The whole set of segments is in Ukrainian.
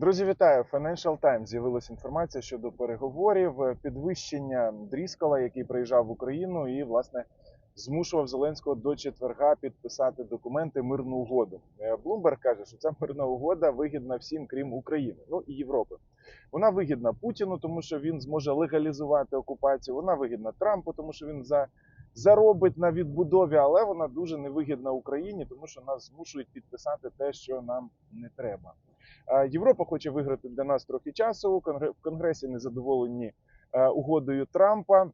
Друзі, вітаю! Financial Times з'явилася інформація щодо переговорів, е, підвищення Дріскала, який приїжджав в Україну і, власне, змушував Зеленського до четверга підписати документи мирну угоду. Блумберг каже, що ця мирна угода вигідна всім, крім України, ну і Європи. Вона вигідна Путіну, тому що він зможе легалізувати окупацію. Вона вигідна Трампу, тому що він за заробить на відбудові, але вона дуже невигідна Україні, тому що нас змушують підписати те, що нам не треба. Е, Європа хоче виграти для нас трохи часу. В Конгресі незадоволені е, угодою Трампа.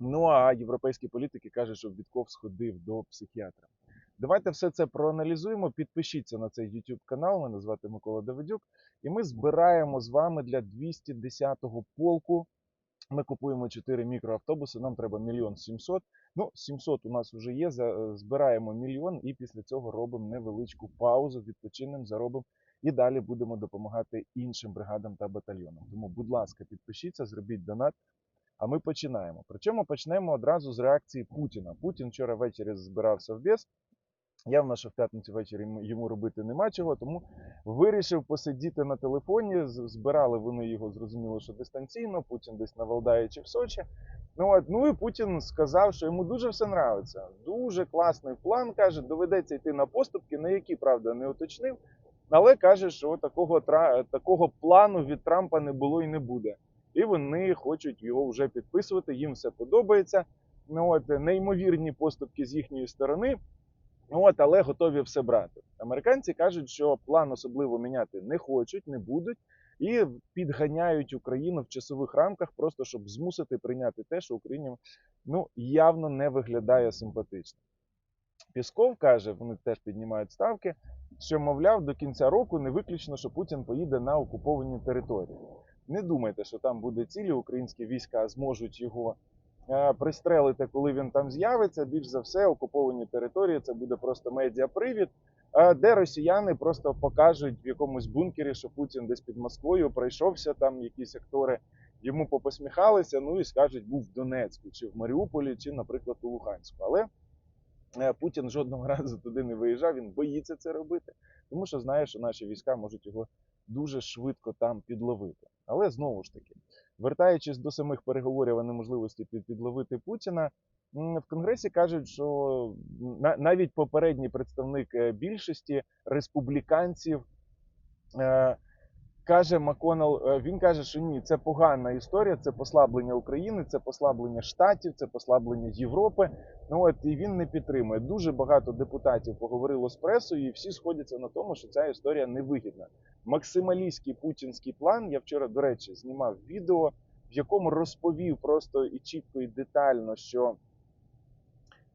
Ну а європейські політики кажуть, що Вітков сходив до психіатра. Давайте все це проаналізуємо. Підпишіться на цей YouTube канал. Мене звати Микола Давидюк, і ми збираємо з вами для 210-го полку. Ми купуємо 4 мікроавтобуси. Нам треба мільйон сімсот. Ну, 700 у нас вже є. Збираємо мільйон, і після цього робимо невеличку паузу, відпочинемо, заробимо і далі будемо допомагати іншим бригадам та батальйонам. Тому, будь ласка, підпишіться, зробіть донат. А ми починаємо. Причому почнемо одразу з реакції Путіна. Путін вчора ввечері збирався в без. Явно, що в п'ятницю ввечері йому робити нема чого, тому вирішив посидіти на телефоні. Збирали вони його, зрозуміло, що дистанційно. Путін десь на Валдаї чи в Сочі. Ну, от, ну і Путін сказав, що йому дуже все нравиться. Дуже класний план. каже, доведеться йти на поступки, на які правда не уточнив. Але каже, що такого такого плану від Трампа не було і не буде. І вони хочуть його вже підписувати. Їм все подобається. Ну от неймовірні поступки з їхньої сторони. Ну от, але готові все брати. Американці кажуть, що план особливо міняти не хочуть, не будуть, і підганяють Україну в часових рамках, просто щоб змусити прийняти те, що Україні ну явно не виглядає симпатично. Пісков каже, вони теж піднімають ставки, що мовляв до кінця року не виключно, що Путін поїде на окуповані території. Не думайте, що там буде цілі українські війська зможуть його е, пристрелити, коли він там з'явиться. Більш за все, окуповані території це буде просто медіапривід, е, де росіяни просто покажуть в якомусь бункері, що Путін десь під Москвою пройшовся, там якісь актори йому попосміхалися, ну і скажуть, був в Донецьку, чи в Маріуполі, чи, наприклад, у Луганську. Але Путін жодного разу туди не виїжджав, він боїться це робити, тому що знає, що наші війська можуть його дуже швидко там підловити. Але знову ж таки, вертаючись до самих переговорів і неможливості підловити Путіна, в Конгресі кажуть, що навіть попередній представник е, більшості республіканців. Каже Маконел, е, він каже, що ні, це погана історія, це послаблення України, це послаблення Штатів, це послаблення Європи. Ну от і він не підтримує. Дуже багато депутатів поговорило з пресою, і всі сходяться на тому, що ця історія невигідна. Максималістський путінський план. Я вчора, до речі, знімав відео, в якому розповів просто і чітко і детально, що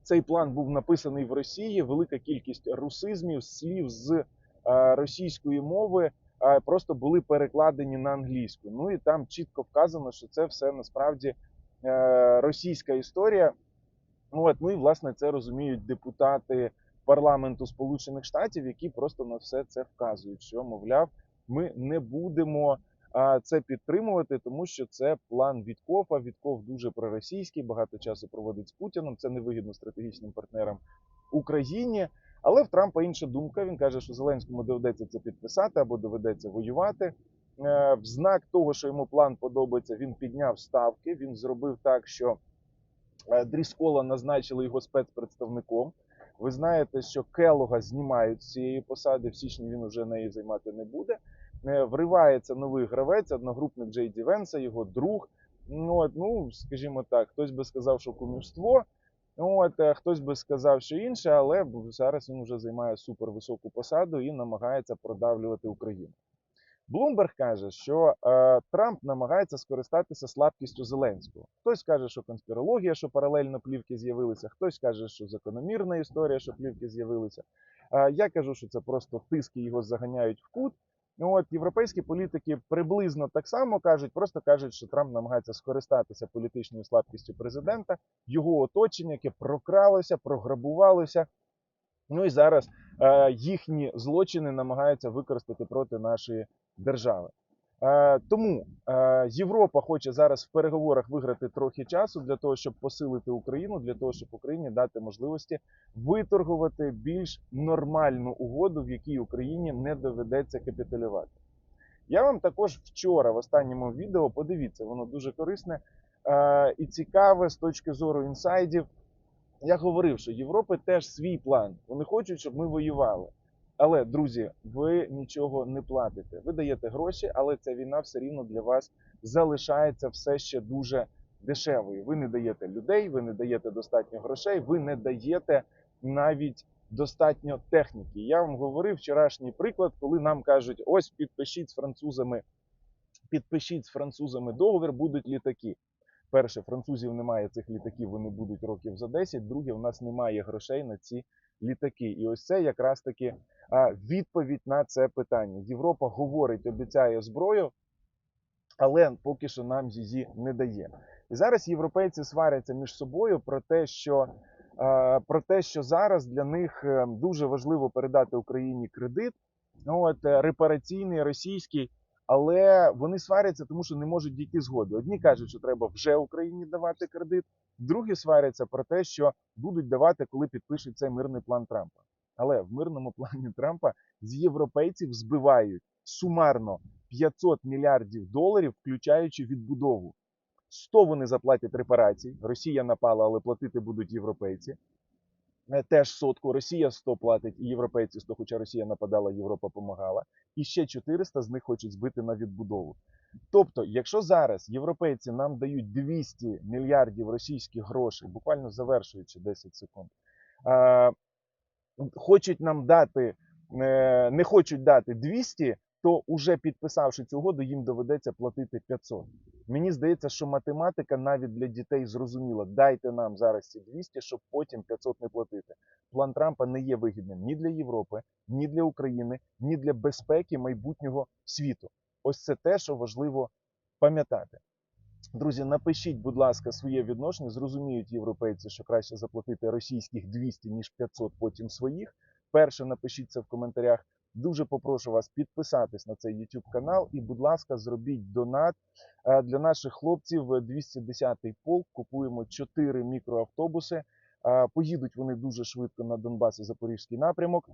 цей план був написаний в Росії. Велика кількість русизмів, слів з е, російської мови просто були перекладені на англійську. Ну і там чітко вказано, що це все насправді е, російська історія. Ну, от, ну і власне це розуміють депутати парламенту Сполучених Штатів, які просто на все це вказують, що мовляв, ми не будемо це підтримувати, тому що це план Віткофа. Вітков дуже проросійський, багато часу проводить з Путіном. Це невигідно стратегічним партнерам Україні. Але в Трампа інша думка. Він каже, що Зеленському доведеться це підписати або доведеться воювати. Е, В знак того, що йому план подобається, він підняв ставки. Він зробив так, що е, Дріскола назначили його спецпредставником. Ви знаєте, що Келога знімають з цієї посади. В січні він вже нею займати не буде. Е, Вривається новий гравець, одногрупник Джей Ді Венса, його друг. Ну, от, ну, скажімо так, хтось би сказав, що кумівство. Ну, От, е, хтось би сказав, що інше, але зараз він вже займає супервисоку посаду і намагається продавлювати Україну. Блумберг каже, що е, Трамп намагається скористатися слабкістю Зеленського. Хтось каже, що конспірологія, що паралельно плівки з'явилися, хтось каже, що закономірна історія, що плівки з'явилися. Е, я кажу, що це просто тиски його заганяють в кут. Ну, От європейські політики приблизно так само кажуть, просто кажуть, що Трамп намагається скористатися політичною слабкістю президента, його оточення, яке прокралося, програбувалося. Ну і зараз е, їхні злочини намагаються використати проти нашої держави. Е, тому е, Європа хоче зараз в переговорах виграти трохи часу для того, щоб посилити Україну, для того, щоб Україні дати можливості виторгувати більш нормальну угоду, в якій Україні не доведеться капітулювати. Я вам також вчора в останньому відео подивіться, воно дуже корисне е, і цікаве з точки зору інсайдів. Я говорив, що Європи теж свій план. Вони хочуть, щоб ми воювали. Але, друзі, ви нічого не платите. Ви даєте гроші, але ця війна все рівно для вас залишається все ще дуже дешевою. Ви не даєте людей, ви не даєте достатньо грошей, ви не даєте навіть достатньо техніки. Я вам говорив вчорашній приклад, коли нам кажуть: ось підпишіть з французами, підпишіть з французами договір, будуть літаки. Перше, французів немає цих літаків, вони будуть років за 10. Друге, у нас немає грошей на ці літаки. І ось це якраз таки відповідь на це питання. Європа говорить, обіцяє зброю, але поки що нам її не дає. І зараз європейці сваряться між собою про те, що про те, що зараз для них е, дуже важливо передати Україні кредит, от е, репараційний російський. Але вони сваряться, тому що не можуть дійти згоди. Одні кажуть, що треба вже Україні давати кредит, другі сваряться про те, що будуть давати, коли підпишуть цей мирний план Трампа. Але в мирному плані Трампа з європейців збивають сумарно 500 мільярдів доларів, включаючи відбудову. 100 вони заплатять репарацій. Росія напала, але платити будуть європейці. Е, Теж сотку. Росія 100 платить, і європейці 100, хоча Росія нападала, Європа допомагала. І ще 400 з них хочуть збити на відбудову. Тобто, якщо зараз європейці нам дають 200 мільярдів російських грошей, буквально завершуючи 10 секунд, хочуть нам дати, е, не хочуть дати 200, то уже підписавши цю угоду, їм доведеться платити 500. Мені здається, що математика навіть для дітей зрозуміла. Дайте нам зараз ці 200, щоб потім 500 не платити. План Трампа не є вигідним ні для Європи, ні для України, ні для безпеки майбутнього світу. Ось це те, що важливо пам'ятати. Друзі, напишіть, будь ласка, своє відношення. Зрозуміють європейці, що краще заплатити російських 200, ніж 500, потім своїх. Перше, напишіть це в коментарях. Дуже попрошу вас підписатись на цей YouTube канал і, будь ласка, зробіть донат Е, для наших хлопців. 210-й полк купуємо 4 мікроавтобуси. Е, Поїдуть вони дуже швидко на Донбас і Запорізький напрямок.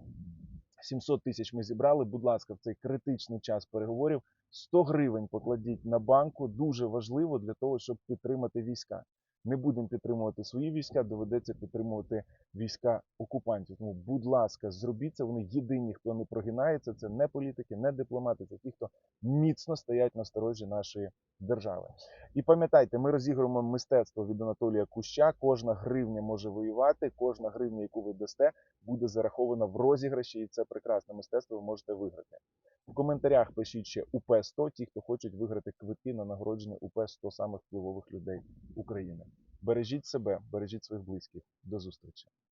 700 тисяч ми зібрали. Будь ласка, в цей критичний час переговорів 100 гривень покладіть на банку. Дуже важливо для того, щоб підтримати війська. Не будемо підтримувати свої війська, доведеться підтримувати війська окупантів. Тому, будь ласка, зробіть це. Вони єдині, хто не прогинається. Це не політики, не дипломати, це ті, хто міцно стоять на сторожі нашої держави. І пам'ятайте, ми розігруємо мистецтво від Анатолія Куща. Кожна гривня може воювати, кожна гривня, яку ви дасте, буде зарахована в розіграші, і це прекрасне мистецтво. Ви можете виграти. В коментарях пишіть ще УП 100 ті, хто хочуть виграти квитки на нагородження УП 100 самих впливових людей України. Бережіть себе, бережіть своїх близьких. До зустрічі.